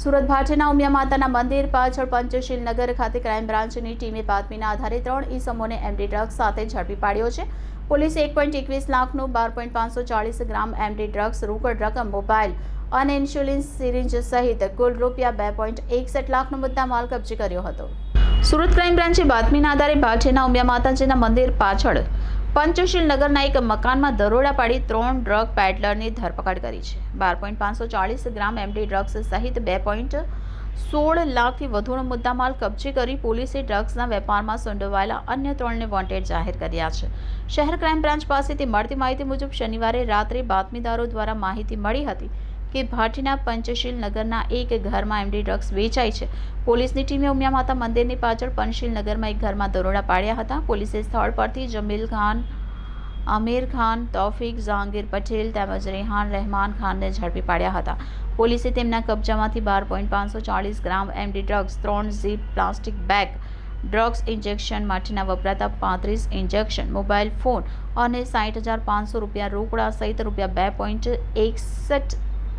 સુરત ભાટેના ઉમિયા માતાના મંદિર પાછળ પંચશીલ નગર ખાતે ક્રાઇમ બ્રાન્ચની ટીમે બાતમીના આધારે ત્રણ ઈસમોને એમડી ડ્રગ્સ સાથે ઝડપી પાડ્યો છે. પોલીસે એક પોઈન્ટ એકવીસ લાખનું બાર પોઈન્ટ પાંચસો ચાલીસ ગ્રામ એમડી ડ્રગ્સ, રોકડ રકમ, મોબાઈલ અને ઇન્સ્યુલિન સિરિંજ સહિત કુલ રૂપિયા બે પોઈન્ટ એકસઠ લાખનો મુદ્દામાલ કબજે કર્યો હતો. સુરત ક્રાઇમ બ્રાન્ચે બાતમીના આધારે ભાટેના ઉમિયા માતાજીના મંદિર પાછળ પંચશીલ નગરના એક મકાનમાં દરોડા પાડી ત્રણ ડ્રગ પેડલરની ધરપકડ કરી છે. બાર પોઈન્ટ પાંચસો ચાળીસ ગ્રામ એમડી ડ્રગ્સ સહિત બે પોઈન્ટ સોળ લાખથી વધુનો મુદ્દામાલ કબજે કરી પોલીસે ડ્રગ્સના વેપારમાં સંડોવાયેલા અન્ય ત્રણને વોન્ટેડ જાહેર કર્યા છે. શહેર ક્રાઇમ બ્રાન્ચ પાસેથી મળતી માહિતી મુજબ શનિવારે રાત્રે બાતમીદારો દ્વારા માહિતી મળી હતી કે ભાટીના પંચશીલ નગરના એક ઘરમાં એમડી ડ્રગ્સ વેચાય છે. પોલીસની ટીમે ઉમિયા માતા મંદિરની પાછળ પંચશીલ નગરમાં એક ઘરમાં દરોડા પાડ્યા હતા. પોલીસે સ્થળ પરથી જમીલ ખાન, આમિર ખાન, તૌફિક જહાંગીર પટેલ તેમજ રેહાન રહેમાન ખાનને ઝડપી પાડ્યા હતા. પોલીસે તેમના કબજામાંથી બાર પોઈન્ટ પાંચસો ચાળીસ ગ્રામ એમડી ડ્રગ્સ, ત્રણ zip plastic bag, drugs injection, માટેના વપરાતા પાંત્રીસ ઇન્જેક્શન, મોબાઈલ ફોન અને સાઠ હજાર પાંચસો રૂપિયા રોકડા સહિત રૂપિયા બે પોઈન્ટ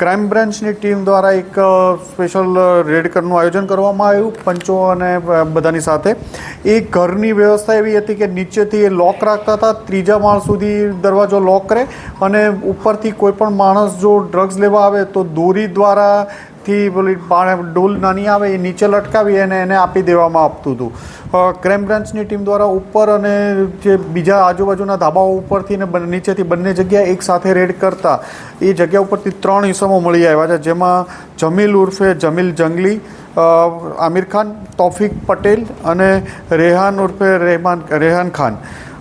ક્રાઇમ બ્રાન્ચની ટીમ દ્વારા એક સ્પેશિયલ રેડ કરનું આયોજન કરવામાં આવ્યું, પંચો અને બધાની સાથે. એ ઘરની વ્યવસ્થા એવી હતી કે નીચેથી એ લોક રાખતા હતા, ત્રીજા માળ સુધી દરવાજો લોક કરે અને ઉપરથી કોઈ પણ માણસ જો ડ્રગ્સ લેવા આવે તો દોરી દ્વારા થી પેલી ડોલ નાની આવે એ નીચે લટકાવી અને એને આપી દેવામાં આપતું હતું. ક્રાઇમ બ્રાન્ચની ટીમ દ્વારા ઉપર અને જે બીજા આજુબાજુના ધાબાઓ ઉપરથી ને નીચેથી બંને જગ્યાએ એક સાથે રેડ કરતા એ જગ્યા ઉપરથી ત્રણ ઇસમો મળી આવ્યા છે. જેમાં જમીલ ઉર્ફે જમીલ જંગલી આમિર ખાન, તોફિક પટેલ અને રેહાન ઉર્ફે રહેમાન, રેહાન ખાન.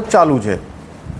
ચાલુ છે.